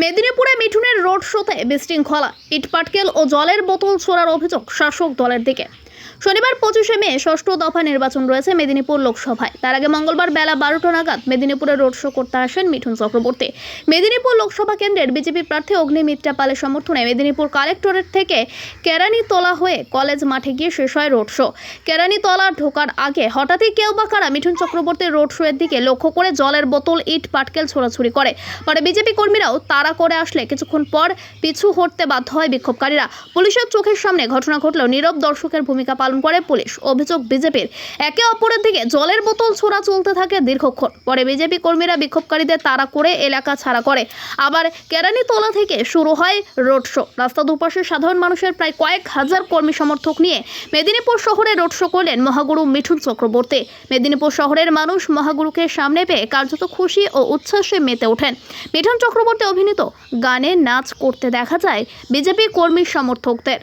মেদিনীপুরে মিঠুনের রোড শোতে বিশৃঙ্খলা ইটপাটকেল ও জলের বোতল ছোড়ার অভিযোগ শাসক দলের দিকে। শনিবার পঁচিশে মে ষষ্ঠ দফা নির্বাচন রয়েছে মেদিনীপুর লোকসভায়। তার আগে মঙ্গলবার বেলা বারোটা নাগাদ মেদিনীপুরে রোড শো করতে আসেন মিঠুন চক্রবর্তী। মেদিনীপুর লোকসভা কেন্দ্রের বিজেপি প্রার্থী অগ্নিমিত্রা পালের সমর্থনে মেদিনীপুর কালেক্টরেট থেকে কেরানীতলা হয়ে কলেজ মাঠে গিয়ে শেষ হয় রোড শো। কেরানীতলা ঢোকার আগে হঠাৎই কেউ বা কারা মিঠুন চক্রবর্তীর রোড শো এর দিকে লক্ষ্য করে জলের বোতল, ইট, পাটকেল ছোড়াছুড়ি করে। পরে বিজেপি কর্মীরাও তাড়া করে আসলে কিছুক্ষণ পর পিছু হটতে বাধ্য হয় বিক্ষোভকারীরা। পুলিশের চোখের সামনে ঘটনা ঘটলেও নীরব দর্শকের ভূমিকা পালন করে পুলিশ। অভিযোগ বিজেপির। একে অপরের দিকে জলের বোতল ছোড়া চলতে থাকে দীর্ঘক্ষণ। পরে বিজেপি কর্মীরা বিক্ষোভকারীদের তাড়া করে এলাকা ছাড়া করে। আবার কেরানীতলা থেকে শুরু হয় রোড শো। রাস্তা দুপাশে সাধারণ মানুষের প্রায় কয়েক হাজার কর্মী সমর্থক নিয়ে মেদিনীপুর শহরে রোড শো করলেন মহাগুরু মিঠুন চক্রবর্তী। মেদিনীপুর শহরের মানুষ মহাগুরুকে সামনে পেয়ে কার্যত খুশি ও উচ্ছ্বাসে মেতে ওঠেন। মিঠুন চক্রবর্তী অভিনীত গানে নাচ করতে দেখা যায় বিজেপি কর্মী সমর্থকদের।